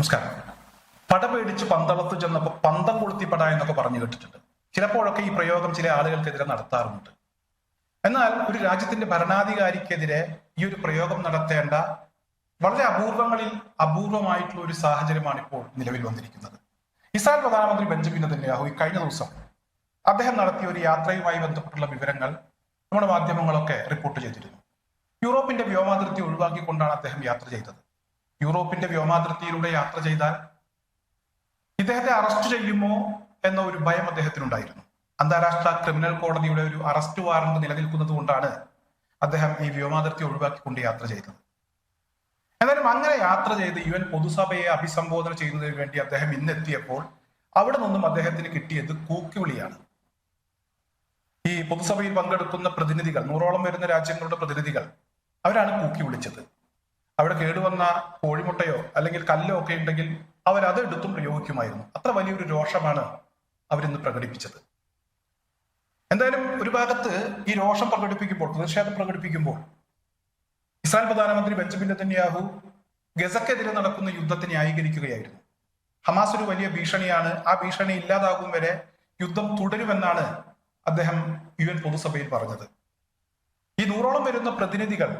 നമസ്കാരം. പട പേടിച്ച് പന്തളത്ത് ചെന്നപ്പോൾ പന്തം കൊളുത്തി പട എന്നൊക്കെ പറഞ്ഞു കേട്ടിട്ടുണ്ട്. ചിലപ്പോഴൊക്കെ ഈ പ്രയോഗം ചില ആളുകൾക്കെതിരെ നടത്താറുണ്ട് എന്നാൽ ഒരു രാജ്യത്തിന്റെ ഭരണാധികാരിക്കെതിരെ ഈ ഒരു പ്രയോഗം നടത്തേണ്ട വളരെ അപൂർവങ്ങളിൽ അപൂർവമായിട്ടുള്ള ഒരു സാഹചര്യമാണ് ഇപ്പോൾ നിലവിൽ വന്നിരിക്കുന്നത്. ഇസ്രായേൽ പ്രധാനമന്ത്രി ബെഞ്ചമിൻ നെതന്യാഹു ഈ കഴിഞ്ഞ ദിവസം അദ്ദേഹം നടത്തിയ ഒരു യാത്രയുമായി ബന്ധപ്പെട്ടുള്ള വിവരങ്ങൾ നമ്മുടെ മാധ്യമങ്ങളൊക്കെ റിപ്പോർട്ട് ചെയ്തിരുന്നു. യൂറോപ്പിന്റെ വ്യോമാതിർത്തി ഒഴിവാക്കിക്കൊണ്ടാണ് അദ്ദേഹം യാത്ര ചെയ്തത്. യൂറോപ്പിന്റെ വ്യോമാതിർത്തിയിലൂടെ യാത്ര ചെയ്താൽ ഇദ്ദേഹത്തെ അറസ്റ്റ് ചെയ്യുമോ എന്ന ഒരു ഭയം അദ്ദേഹത്തിനുണ്ടായിരുന്നു. അന്താരാഷ്ട്ര ക്രിമിനൽ കോടതിയുടെ ഒരു അറസ്റ്റ് വാറണ്ട് നിലനിൽക്കുന്നത് കൊണ്ടാണ് അദ്ദേഹം ഈ വ്യോമാതിർത്തി ഒഴിവാക്കിക്കൊണ്ട് യാത്ര ചെയ്തത്. എന്നാലും അങ്ങനെ യാത്ര ചെയ്ത് യു എൻ പൊതുസഭയെ അഭിസംബോധന ചെയ്യുന്നതിന് വേണ്ടി അദ്ദേഹം ഇന്നെത്തിയപ്പോൾ അവിടെ നിന്നും അദ്ദേഹത്തിന് കിട്ടിയത് കൂക്കിവിളിയാണ്. ഈ പൊതുസഭയിൽ പങ്കെടുക്കുന്ന പ്രതിനിധികൾ നൂറോളം വരുന്ന രാജ്യങ്ങളുടെ പ്രതിനിധികൾ അവരാണ് കൂക്കി വിളിച്ചത് അവിടെ കേടുവന്ന കോഴിമുട്ടയോ അല്ലെങ്കിൽ കല്ലോ ഒക്കെ ഉണ്ടെങ്കിൽ അവരത് എടുത്തും പ്രയോഗിക്കുമായിരുന്നു. അത്ര വലിയൊരു രോഷമാണ് അവരിന്ന് പ്രകടിപ്പിച്ചത്. എന്തായാലും ഒരു ഭാഗത്ത് ഈ രോഷം പ്രകടിപ്പിക്കുമ്പോൾ പ്രതിഷേധം പ്രകടിപ്പിക്കുമ്പോൾ ഇസ്രായേൽ പ്രധാനമന്ത്രി ബെഞ്ചമിൻ നെതന്യാഹു ഗസക്കെതിരെ നടക്കുന്ന യുദ്ധത്തെ ന്യായീകരിക്കുകയായിരുന്നു. ഹമാസ് ഒരു വലിയ ഭീഷണിയാണ്. ആ ഭീഷണി ഇല്ലാതാകും വരെ യുദ്ധം തുടരുമെന്നാണ് അദ്ദേഹം യു എൻ പൊതുസഭയിൽ പറഞ്ഞത്. ഈ നൂറോളം വരുന്ന പ്രതിനിധികൾ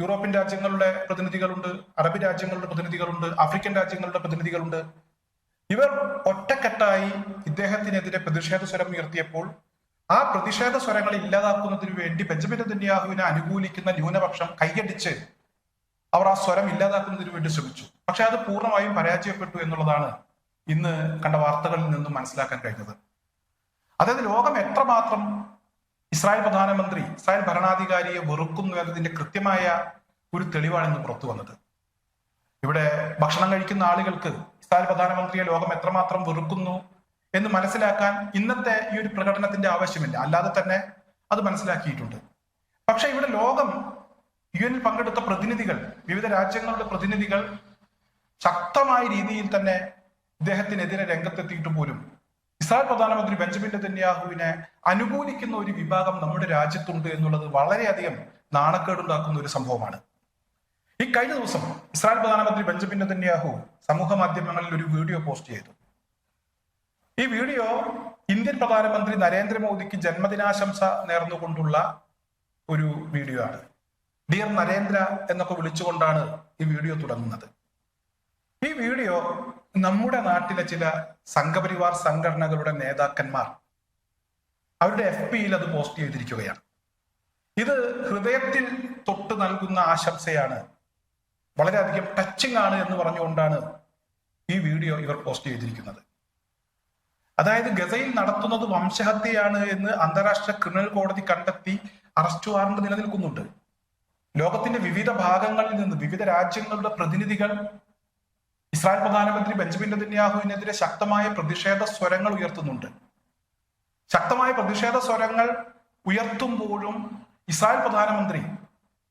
യൂറോപ്യൻ രാജ്യങ്ങളുടെ പ്രതിനിധികളുണ്ട് അറബ് രാജ്യങ്ങളുടെ പ്രതിനിധികളുണ്ട് ആഫ്രിക്കൻ രാജ്യങ്ങളുടെ പ്രതിനിധികളുണ്ട്. ഇവർ ഒറ്റക്കെട്ടായി ഇദ്ദേഹത്തിനെതിരെ പ്രതിഷേധ സ്വരം ഉയർത്തിയപ്പോൾ ആ പ്രതിഷേധ സ്വരങ്ങൾ ഇല്ലാതാക്കുന്നതിന് വേണ്ടി ബെഞ്ചമിൻ നെതന്യാഹുവിനെ അനുകൂലിക്കുന്ന ന്യൂനപക്ഷം കൈയടിച്ച് അവർ ആ സ്വരം ഇല്ലാതാക്കുന്നതിന് വേണ്ടി ശ്രമിച്ചു. പക്ഷെ അത് പൂർണമായും പരാജയപ്പെട്ടു എന്നുള്ളതാണ് ഇന്ന് കണ്ട വാർത്തകളിൽ നിന്നും മനസ്സിലാക്കാൻ കഴിഞ്ഞത്. അതായത് ലോകം എത്രമാത്രം ഇസ്രായേൽ പ്രധാനമന്ത്രി ഇസ്രായേൽ ഭരണാധികാരിയെ വെറുക്കുന്നു എന്നതിന്റെ കൃത്യമായ ഒരു തെളിവാണ് ഇന്ന് പുറത്തു വന്നത്. ഇവിടെ ഭക്ഷണം കഴിക്കുന്ന ആളുകൾക്ക് ഇസ്രായേൽ പ്രധാനമന്ത്രിയെ ലോകം എത്രമാത്രം വെറുക്കുന്നു എന്ന് മനസ്സിലാക്കാൻ ഇന്നത്തെ ഈ ഒരു പ്രകടനത്തിന്റെ ആവശ്യമില്ല. അല്ലാതെ തന്നെ അത് മനസ്സിലാക്കിയിട്ടുണ്ട്. പക്ഷെ ഇവിടെ ലോകം യു എനിൽ പങ്കെടുത്ത പ്രതിനിധികൾ വിവിധ രാജ്യങ്ങളുടെ പ്രതിനിധികൾ ശക്തമായ രീതിയിൽ തന്നെ ഇദ്ദേഹത്തിനെതിരെ രംഗത്തെത്തിയിട്ട് പോലും ഇസ്രായേൽ പ്രധാനമന്ത്രി ബെഞ്ചമിൻ നെതന്യാഹുവിനെ അനുകൂലിക്കുന്ന ഒരു വിഭാഗം നമ്മുടെ രാജ്യത്തുണ്ട് എന്നുള്ളത് വളരെയധികം നാണക്കേടുണ്ടാക്കുന്ന ഒരു സംഭവമാണ്. ഈ കഴിഞ്ഞ ദിവസം ഇസ്രായേൽ പ്രധാനമന്ത്രി ബെഞ്ചമിൻ നെതന്യാഹു സമൂഹ മാധ്യമങ്ങളിൽ ഒരു വീഡിയോ പോസ്റ്റ് ചെയ്തു. ഈ വീഡിയോ ഇന്ത്യൻ പ്രധാനമന്ത്രി നരേന്ദ്രമോദിക്ക് ജന്മദിനാശംസ നേർന്നുകൊണ്ടുള്ള ഒരു വീഡിയോ ആണ്. ഡിയർ നരേന്ദ്ര എന്നൊക്കെ വിളിച്ചുകൊണ്ടാണ് ഈ വീഡിയോ തുടങ്ങുന്നത്. ഈ വീഡിയോ നമ്മുടെ നാട്ടിലെ ചില സംഘപരിവാർ സംഘടനകളുടെ നേതാക്കന്മാർ അവരുടെ എഫ് പിയിൽ അത് പോസ്റ്റ് ചെയ്തിരിക്കുകയാണ്. ഇത് ഹൃദയത്തിൽ തൊട്ട് നൽകുന്ന ആശംസയാണ്. വളരെയധികം ടച്ചിങ് ആണ് എന്ന് പറഞ്ഞുകൊണ്ടാണ് ഈ വീഡിയോ ഇവർ പോസ്റ്റ് ചെയ്തിരിക്കുന്നത്. അതായത് ഗസയിൽ നടത്തുന്നത് വംശഹത്യയാണ് എന്ന് അന്താരാഷ്ട്ര ക്രിമിനൽ കോടതി കണ്ടെത്തി അറസ്റ്റ് വാറണ്ട് നിലനിൽക്കുന്നുണ്ട്. ലോകത്തിന്റെ വിവിധ ഭാഗങ്ങളിൽ നിന്ന് വിവിധ രാജ്യങ്ങളുടെ പ്രതിനിധികൾ ഇസ്രായേൽ പ്രധാനമന്ത്രി ബെഞ്ചമിൻ നെതന്യാഹുവിനെതിരെ ശക്തമായ പ്രതിഷേധ സ്വരങ്ങൾ ഉയർത്തുന്നുണ്ട്. ശക്തമായ പ്രതിഷേധ സ്വരങ്ങൾ ഉയർത്തുമ്പോഴും ഇസ്രായേൽ പ്രധാനമന്ത്രി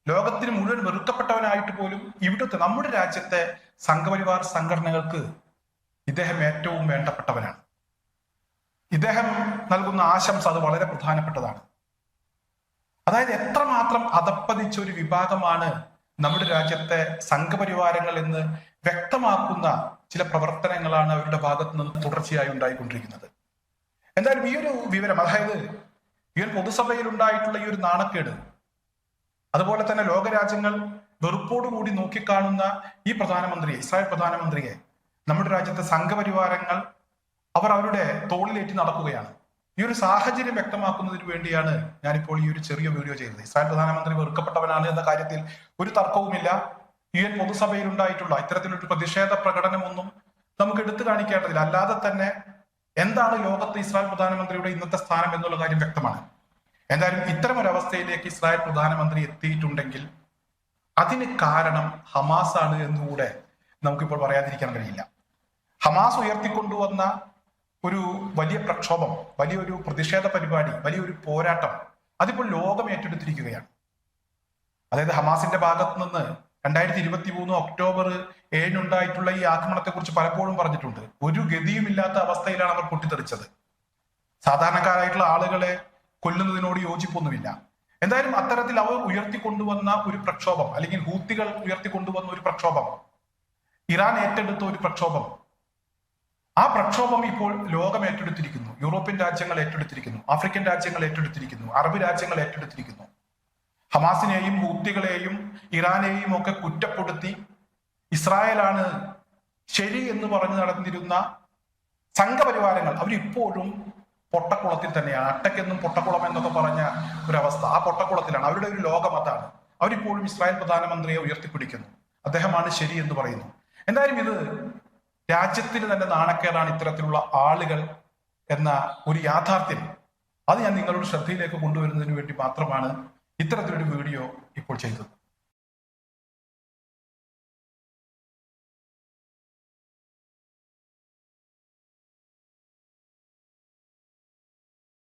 ലോകത്തിന് മുഴുവൻ വെറുക്കപ്പെട്ടവനായിട്ട് പോലും ഇവിടുത്തെ നമ്മുടെ രാജ്യത്തെ സംഘപരിവാർ സംഘടനകൾക്ക് ഇദ്ദേഹം ഏറ്റവും വേണ്ടപ്പെട്ടവനാണ്. ഇദ്ദേഹം നൽകുന്ന ആശംസ അത് വളരെ പ്രധാനപ്പെട്ടതാണ്. അതായത് എത്രമാത്രം അതപ്പതിച്ച ഒരു വിഭാഗമാണ് നമ്മുടെ രാജ്യത്തെ സംഘപരിവാരങ്ങൾ എന്ന് വ്യക്തമാക്കുന്ന ചില പ്രവർത്തനങ്ങളാണ് അവരുടെ ഭാഗത്ത് നിന്ന് തുടർച്ചയായി ഉണ്ടായിക്കൊണ്ടിരിക്കുന്നത്. എന്തായാലും ഈ ഒരു വിവരം അതായത് ഈ ഒരു പൊതുസഭയിൽ ഉണ്ടായിട്ടുള്ള ഈ ഒരു നാണക്കേട് അതുപോലെ തന്നെ ലോകരാജ്യങ്ങൾ വെറുപ്പോടുകൂടി നോക്കിക്കാണുന്ന ഈ പ്രധാനമന്ത്രിയെ ഇസ്രായേൽ പ്രധാനമന്ത്രിയെ നമ്മുടെ രാജ്യത്തെ സംഘപരിവാരങ്ങൾ അവർ അവരുടെ തോളിലേറ്റി നടക്കുകയാണ്. ഈ ഒരു സാഹചര്യം വ്യക്തമാക്കുന്നതിന് വേണ്ടിയാണ് ഞാനിപ്പോൾ ഈ ഒരു ചെറിയ വീഡിയോ ചെയ്തത്. ഇസ്രായേൽ പ്രധാനമന്ത്രി വെറുക്കപ്പെട്ടവനാണ് എന്ന കാര്യത്തിൽ ഒരു തർക്കവുമില്ല. യു എൻ പൊതുസഭയിൽ ഉണ്ടായിട്ടുള്ള ഇത്തരത്തിലൊരു പ്രതിഷേധ പ്രകടനമൊന്നും നമുക്ക് എടുത്തു കാണിക്കേണ്ടതില്ല. അല്ലാതെ തന്നെ എന്താണ് ലോകത്ത് ഇസ്രായേൽ പ്രധാനമന്ത്രിയുടെ ഇന്നത്തെ സ്ഥാനം എന്നുള്ള കാര്യം വ്യക്തമാണ്. എന്തായാലും ഇത്തരം ഒരു അവസ്ഥയിലേക്ക് ഇസ്രായേൽ പ്രധാനമന്ത്രി എത്തിയിട്ടുണ്ടെങ്കിൽ അതിന് കാരണം ഹമാസ് ആണ് എന്നുകൂടെ നമുക്കിപ്പോൾ പറയാതിരിക്കാൻ കഴിയില്ല. ഹമാസ് ഉയർത്തിക്കൊണ്ടുവന്ന ഒരു വലിയ പ്രക്ഷോഭം വലിയൊരു പ്രതിഷേധ പരിപാടി വലിയൊരു പോരാട്ടം അതിപ്പോൾ ലോകം ഏറ്റെടുത്തിരിക്കുകയാണ്. അതായത് ഹമാസിന്റെ ഭാഗത്ത് നിന്ന് രണ്ടായിരത്തി ഇരുപത്തി മൂന്ന് ഒക്ടോബർ ഏഴിനുണ്ടായിട്ടുള്ള ഈ ആക്രമണത്തെ കുറിച്ച് പലപ്പോഴും പറഞ്ഞിട്ടുണ്ട്. ഒരു ഗതിയുമില്ലാത്ത അവസ്ഥയിലാണ് അവർ പൊട്ടിത്തെറിച്ചത്. സാധാരണക്കാരായിട്ടുള്ള ആളുകളെ കൊല്ലുന്നതിനോട് യോജിപ്പൊന്നുമില്ല. എന്തായാലും അത്തരത്തിൽ അവർ ഉയർത്തിക്കൊണ്ടുവന്ന ഒരു പ്രക്ഷോഭം അല്ലെങ്കിൽ ഹൂത്തികൾ ഉയർത്തിക്കൊണ്ടുവന്ന ഒരു പ്രക്ഷോഭം ഇറാൻ ഏറ്റെടുത്ത ഒരു പ്രക്ഷോഭം ആ പ്രക്ഷോഭം ഇപ്പോൾ ലോകം ഏറ്റെടുത്തിരിക്കുന്നു. യൂറോപ്യൻ രാജ്യങ്ങൾ ഏറ്റെടുത്തിരിക്കുന്നു. ആഫ്രിക്കൻ രാജ്യങ്ങൾ ഏറ്റെടുത്തിരിക്കുന്നു. അറബ് രാജ്യങ്ങൾ ഏറ്റെടുത്തിരിക്കുന്നു. ഹമാസിനെയും ഹൂത്തികളെയും ഇറാനെയും ഒക്കെ കുറ്റപ്പെടുത്തി ഇസ്രായേലാണ് ശരി എന്ന് പറഞ്ഞു നടന്നിരുന്ന സംഘപരിവാരങ്ങൾ. അവരിപ്പോഴും പൊട്ടക്കുളത്തിൽ തന്നെയാണ്. അട്ടയ്ക്കെന്നും പൊട്ടക്കുളം എന്നൊക്കെ പറഞ്ഞ ഒരവസ്ഥ ആ പൊട്ടക്കുളത്തിലാണ്. അവരുടെ ഒരു ലോകം അതാണ്. അവരിപ്പോഴും ഇസ്രായേൽ പ്രധാനമന്ത്രിയെ ഉയർത്തിപ്പിടിക്കുന്നു. അദ്ദേഹമാണ് ശരി എന്ന് പറയുന്നു. എന്തായാലും ഇത് രാജ്യത്തിന് തന്നെ നാണക്കേടാണ് ഇത്തരത്തിലുള്ള ആളുകൾ എന്ന ഒരു യാഥാർത്ഥ്യം. അത് ഞാൻ നിങ്ങളുടെ ശ്രദ്ധയിലേക്ക് കൊണ്ടുവരുന്നതിന് വേണ്ടി മാത്രമാണ് ഇത്തരത്തിലൊരു വീഡിയോ ഇപ്പോൾ ചെയ്തത്.